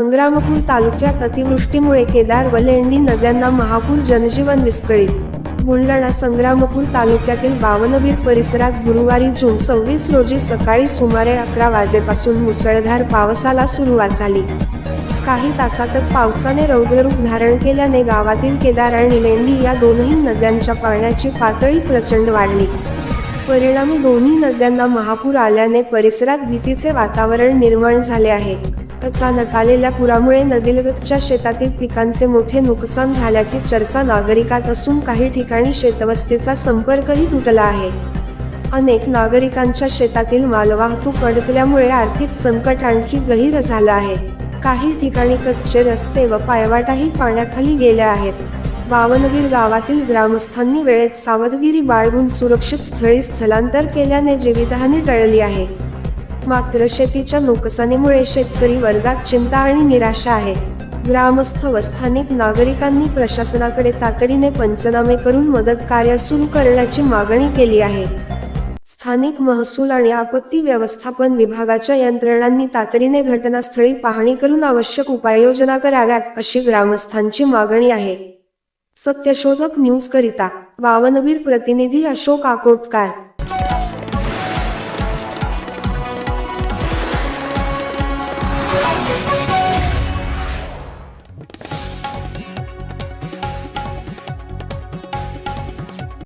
संग्रामपूर तालुक्यात अतिवृष्टीमुळे केदार व लेंडी नद्यांना महापूर जनजीवन विस्कळीत. बुलढाणा संग्रामपूर तालुक्यातील बावनवीर परिसरात गुरुवारी जून सव्वीस रोजी सकाळी सुमारे अकरा वाजेपासून मुसळधार पावसाला सुरुवात झाली. काही तासातच पावसाने रौद्ररूप धारण केल्याने गावातील केदार आणि लेंडी या दोनही नद्यांच्या पाण्याची पातळी प्रचंड वाढली. परिणामी दोन्ही नद्यांना महापूर आल्याने परिसरात भीतीचे वातावरण निर्माण झाले आहे. अचानक आलेल्या पुरामुळे नदीलगतच्या शेतातील पिकांचे मोठे नुकसान झाल्याची चर्चा नागरिकात असून काही ठिकाणी शेतवस्तीचा संपर्कही तुटला आहे. अनेक नागरिकांच्या शेतातील मालवाहतूक अडकल्यामुळे आर्थिक संकट आणखी गहीर झालं आहे. काही ठिकाणी कच्चे रस्ते व पायवाटाही पाण्याखाली गेल्या आहेत. बावनवीर गावातील ग्रामस्थांनी वेळेत सावधगिरी बाळगून सुरक्षित स्थळी स्थलांतर केल्याने जीवितहानी टळली आहे. मात्र शेतीच्या नुकसानीमुळे शेतकरी वर्गात चिंता आणि निराशा आहे. ग्रामस्थ व स्थानिक नागरिकांनी प्रशासनाकडे तातडीने पंचनामे करून मदत कार्य सुरू करण्याची मागणी केली आहे. स्थानिक महसूल आणि आपत्ती व्यवस्थापन विभागाच्या यंत्रणांनी तातडीने घटनास्थळी पाहणी करून आवश्यक उपाययोजना कराव्यात अशी ग्रामस्थांची मागणी आहे. सत्यशोधक न्यूज करिता वावनवीर प्रतिनिधी अशोक आकोटकार.